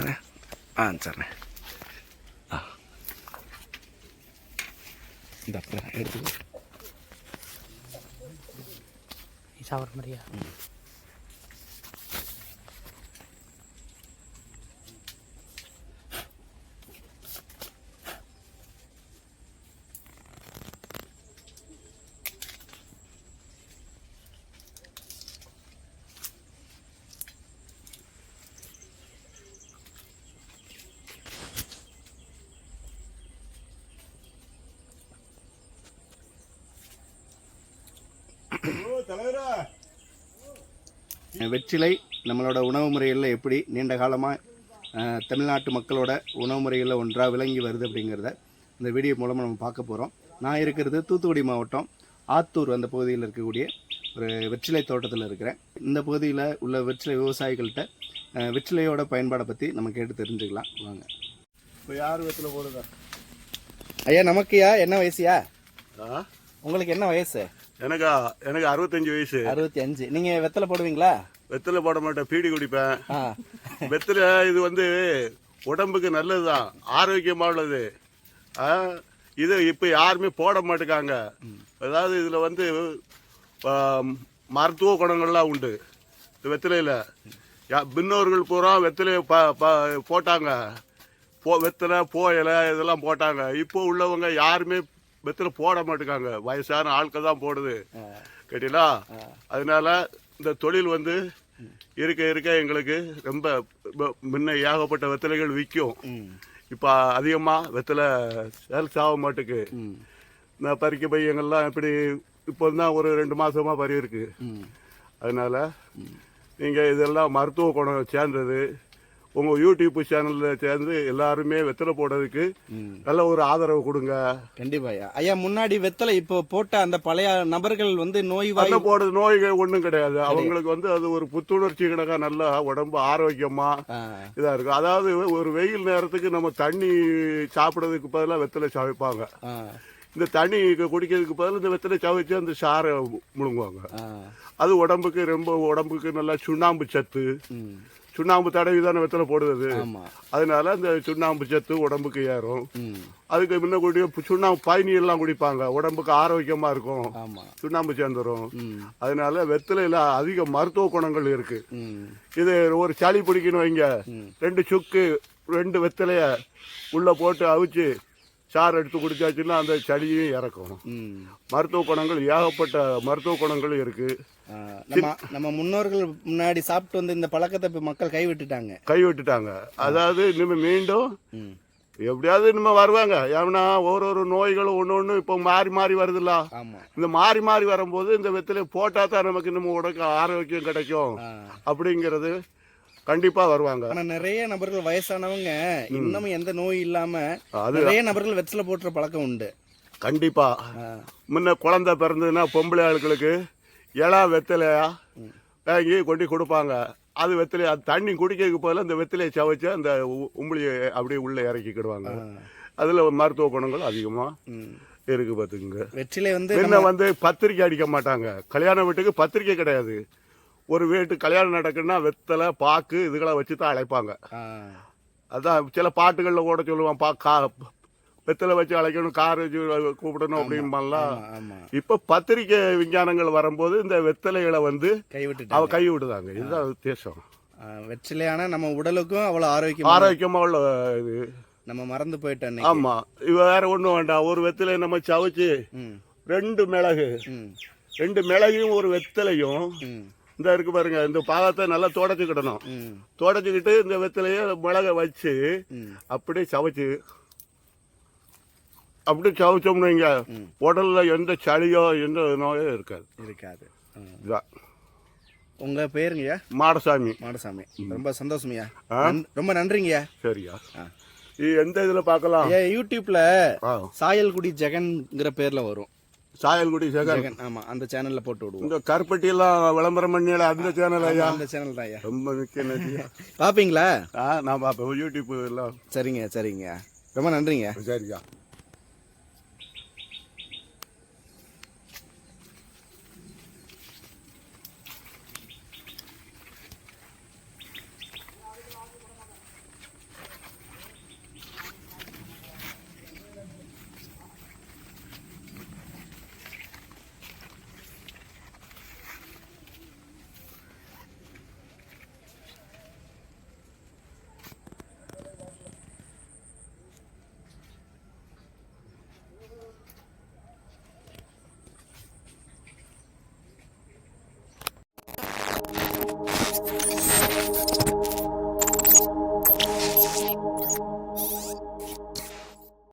ne ആൻസറിനെ ആ ഇതപ്പ എടുത്തു ഷവർമറിയാ வெற்றிலை நம்மளோட உணவு முறைகளில் எப்படி நீண்ட காலமாக தமிழ்நாட்டு மக்களோட உணவு முறைகளில் ஒன்றாக விளங்கி வருது அப்படிங்கிறத இந்த வீடியோ மூலமாக நம்ம பார்க்க போகிறோம் நான் இருக்கிறது தூத்துக்குடி மாவட்டம் ஆத்தூர் அந்த பகுதியில் இருக்கக்கூடிய ஒரு வெற்றிலை தோட்டத்தில் இருக்கிறேன். இந்த பகுதியில் உள்ள வெற்றிலை விவசாயிகள்கிட்ட வெற்றிலையோட பயன்பாடை பற்றி நம்ம கேட்டு தெரிஞ்சுக்கலாம். வாங்க. இப்போ யார் வெத்துல போடுதா? ஐயா நமக்குயா? என்ன வயசுயா? உங்களுக்கு என்ன வயசு? எனக்கா எனக்கு அறுபத்தஞ்சு வயசு. அறுபத்தி அஞ்சு நீங்கள் வெத்தலை போடுவீங்களா? வெத்தலை போட மாட்டேன் பீடி குடிப்பேன். வெத்தலை இது வந்து உடம்புக்கு நல்லதுதான் ஆரோக்கியமானது ஆ, இது இப்போ யாருமே போட மாட்டேங்காங்க அதாவது இதில் வந்து மருத்துவ குணங்கள்லாம் உண்டு இந்த வெத்தலையில். பின்னோர்கள் பூரா வெத்தலையை ப ப- போட்டாங்க. போ வெத்தலை போயலை இதெல்லாம் போட்டாங்க. இப்போ உள்ளவங்க யாருமே வெத்தலை போட மாட்டேங்காங்க வயசான ஆட்கள் தான் போடுது. கேட்டீங்களா? அதனால இந்த தொழில் வந்து இருக்க இருக்க எங்களுக்கு ரொம்ப முன்ன ஏகப்பட்ட வெத்தலைகள் விற்கும். இப்போ அதிகமாக வெத்தலை சேல்ஸ் ஆக மாட்டுக்கு. இந்த பறிக்க பையங்கள்லாம் இப்படி இப்போ தான் ஒரு ரெண்டு மாசமா பறி இருக்கு. அதனால நீங்கள் இதெல்லாம் மருத்துவ குணம் சேர்ந்தது. உங்கள் யூடியூப் சேனலில் சேர்ந்து எல்லாருமே வெத்தலை போடுறதுக்கு நல்ல ஒரு ஆதரவு கொடுங்க. கண்டிப்பா. ஐயா ஐயா முன்னாடி வெத்தலை இப்போ போட்ட அந்த பழைய நபர்கள் வந்து நோய் வெத்தலை போடுறது நோய்கள் ஒன்றும் கிடையாது. அவங்களுக்கு வந்து அது ஒரு புத்துணர்ச்சி கணக்கா நல்லா உடம்பு ஆரோக்கியமா இதா இருக்கும். அதாவது ஒரு வெயில் நேரத்துக்கு நம்ம தண்ணி சாப்பிட்றதுக்கு பதிலாக வெத்தலை சவைப்பாங்க ஆ, இந்த தண்ணி குடிக்கிறதுக்கு பதிலா இந்த வெத்தலை சவைச்சு அந்த சாரை முழுங்குவாங்க. அது உடம்புக்கு ரொம்ப உடம்புக்கு நல்லா சுண்ணாம்பு சத்து. சுண்ணாம்பு தடவி தானே வெத்தலை போடுவது அதனால இந்த சுண்ணாம்பு சத்து உடம்புக்கு ஏறும். அதுக்கு முன்ன கூடிய சுண்ணாம்பு பயணி எல்லாம் குடிப்பாங்க. உடம்புக்கு ஆரோக்கியமா இருக்கும். சுண்ணாம்பு சேர்ந்துரும். ம், அதனால வெத்தலையில அதிக மருத்துவ குணங்கள் இருக்கு. இது ஒரு சளி பிடிக்கணும் வைங்க. ரெண்டு சுக்கு ரெண்டு வெத்தலைய உள்ள போட்டு அவிச்சு சாறு எடுத்து குடிச்சாச்சுன்னா அந்த சளியும் இறக்கும். மருத்துவ குணங்கள் ஏகப்பட்ட மருத்துவ குணங்கள் இருக்கு. ஆ, நம்ம நம்ம முன்னோர்கள் முன்னாடி சாப்பிட்டு வந்து இந்த பழக்கத்தை இப்ப மக்கள் கைவிட்டுட்டாங்க. கைவிட்டுட்டாங்க. அதாவது இனிமே மீண்டும் எப்படியாவது இனிமே வருவாங்க. ஏன்னா ஒரு ஒரு நோய்களும் ஒன்று ஒன்று இப்போ மாறி மாறி வருதுல்ல. இந்த மாறி மாறி வரும்போது இந்த வெத்தலை போட்டா தான் நமக்கு நம்ம உடம்புக்கு ஆரோக்கியம் கிடைக்கும். அப்படிங்கிறது கண்டிப்பா வருவாங்க. ஆனா நிறைய நபர்கள் வயசானவங்க இன்னமும் எந்த நோய் இல்லாம நிறைய நபர்கள் வெத்தலை போட்டுற பழக்கம் உண்டு. கண்டிப்பா. முன்ன குழந்தை பிறந்ததுன்னா பொம்பளை ஆட்களுக்கு இளா வெத்தலையா வாங்கி கொண்டு கொடுப்பாங்க. அது வெத்தலை அது தண்ணி குடிக்கிறதுக்கு பதிலா அந்த வெத்தலையை சவைச்சு அந்த உம்பளியை அப்படியே உள்ள இறக்கிக்கிடுவாங்க. அதுல மருத்துவ குணங்கள் அதிகமா. இருக்கு பாத்துங்க வெற்றிலை வந்து முன்ன வந்து பத்திரிக்கை அடிக்க மாட்டாங்க. கல்யாண வீட்டுக்கு பத்திரிக்கை கிடையாது. ஒரு வீட்டு கல்யாணம் நடக்குன்னா வெத்தலை பாக்கு இதுகளை வச்சு தான் அழைப்பாங்க அதான் சில பாட்டுகளில் கூட சொல்லுவான் பா கா வெத்தலை வச்சு அழைக்கணும் கார் வச்சு கூப்பிடணும் அப்படிம்பாலாம் இப்ப பத்திரிக்கை விஞ்ஞானங்கள் வரும்போது இந்த வெத்தலைகளை வந்து அவ கைவிட்டுட்டாங்க கை விடுதாங்க இதுதான் வித்தியாசம். வெற்றிலையான நம்ம உடலுக்கும் அவ்வளவு ஆரோக்கியம் ஆரோக்கியமா உள்ள இது. நம்ம மறந்து போயிட்டோம் இன்னைக்கு. ஆமா. இவ வேற ஒண்ணும் வேண்டாம் ஒரு வெத்தலை நம்ம சவைச்சு ரெண்டு மிளகு. ரெண்டு மிளகையும் ஒரு வெத்தலையும் இந்த இருக்கு பாருங்க இந்த பாகத்தை நல்லா தொடச்சிக்கிடணும். தொடச்சிக்கிட்டு இந்த வெத்தலைய மிளகை வச்சு அப்படியே சவைச்சு அப்படியே சவைச்சோம்னு வைங்க. உடல்ல எந்த சளியோ எந்த நோயோ இருக்காது. இருக்காது. இதுதான் உங்க பேருங்கய்யா? மாடசாமி. மாடசாமி. ரொம்ப சந்தோஷம்யா. ரொம்ப நன்றிங்கய்யா. சரியா. எந்த இதுல பார்க்கலாம்? ஐயா யூடியூப்ல. சாயல்குடி ஜெகன்ங்கிற பேர்ல வரும். சாயல்குடி சேகர். ஆமா அந்த சேனல்ல போட்டு விடுவோம். இந்த கருப்பட்டி எல்லாம் விளம்பரம் பண்ணியல அந்த சேனல் ஐயா. அந்த சேனல் தான் ஐயா. ரொம்ப மிக்க நன்றி பாப்பீங்களா? நான் பார்ப்பேன் யூடியூப் எல்லாம் சரிங்க சரிங்க. ரொம்ப நன்றிங்க. சரியா.